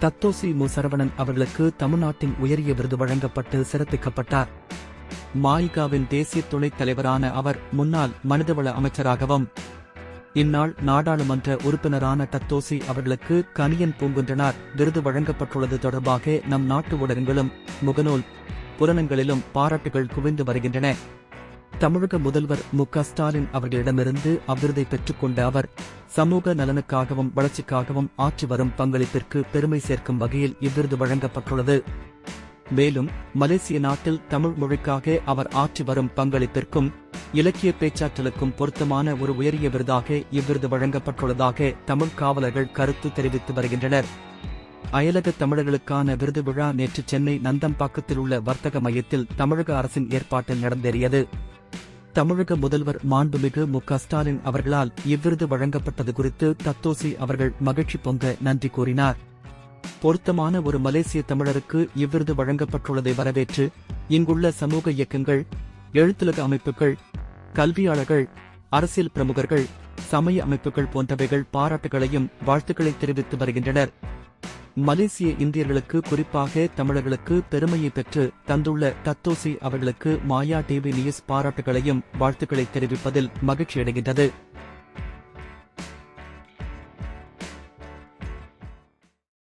தத்தோசி மு சரவணன் அவர்களுக்கு தமிழ்நாட்டின் உயரிய விருது வழங்கப்பட்டு சிறப்பிக்கப்பட்டார். மாயிகாவின் தேசிய துணைத் தலைவரான அவர் முன்னாள் மனிதவள அமைச்சராகவும் இந்நாள் நாடாளுமன்ற உறுப்பினரான தத்தோசி அவர்களுக்கு கனியன் பூங்குன்றனார் விருது வழங்கப்பட்டுள்ளது தொடர்பாக நம் நாட்டு ஊடகங்களும் முகநூல் புலனங்களிலும் பாராட்டுகள் குவிந்து வருகின்றன. தமிழக முதல்வர் மு க ஸ்டாலின் அவர்களிடமிருந்து அவ்விருதை பெற்றுக்கொண்ட அவர் சமூக நலனுக்காகவும் வளர்ச்சிக்காகவும் ஆற்றி வரும் பங்களிப்பிற்கு பெருமை சேர்க்கும் வகையில் இவ்விருது வழங்கப்பட்டுள்ளது. மேலும் மலேசிய நாட்டில் தமிழ் மொழிக்காக அவர் ஆற்றி வரும் பங்களிப்பிற்கும் இலக்கிய பேச்சாற்றலுக்கும் பொருத்தமான ஒரு உயரிய விருதாக இவ்விருது வழங்கப்பட்டுள்ளதாக தமிழ் காவலர்கள் கருத்து தெரிவித்து வருகின்றனர். அயலக தமிழர்களுக்கான விருது விழா நேற்று சென்னை நந்தம்பாக்கத்தில் உள்ள வர்த்தக மையத்தில் தமிழக அரசின் ஏற்பாட்டில் நடந்தேறியது. தமிழக முதல்வர் மாண்புமிகு மு ஸ்டாலின் அவர்களால் இவ்விருது வழங்கப்பட்டது குறித்து தத்தோசி அவர்கள் மகிழ்ச்சி பொங்க நன்றி கூறினார். பொருத்தமான ஒரு மலேசிய தமிழருக்கு இவ்விருது வழங்கப்பட்டுள்ளதை வரவேற்று இங்குள்ள சமூக இயக்கங்கள் எழுத்துலக அமைப்புகள் கல்வியாளர்கள் அரசியல் பிரமுகர்கள் சமய அமைப்புகள் போன்றவைகள் பாராட்டுகளையும் வாழ்த்துக்களை தெரிவித்து வருகின்றனர். மலேசிய இந்தியர்களுக்கு குறிப்பாக தமிழர்களுக்கு பெருமையை பெற்று தந்துள்ள தத்தோசி அவர்களுக்கு மாயா டிவி நியூஸ் பாராட்டுகளையும் வாழ்த்துக்களை தெரிவிப்பதில் மகிழ்ச்சியடைகின்றது.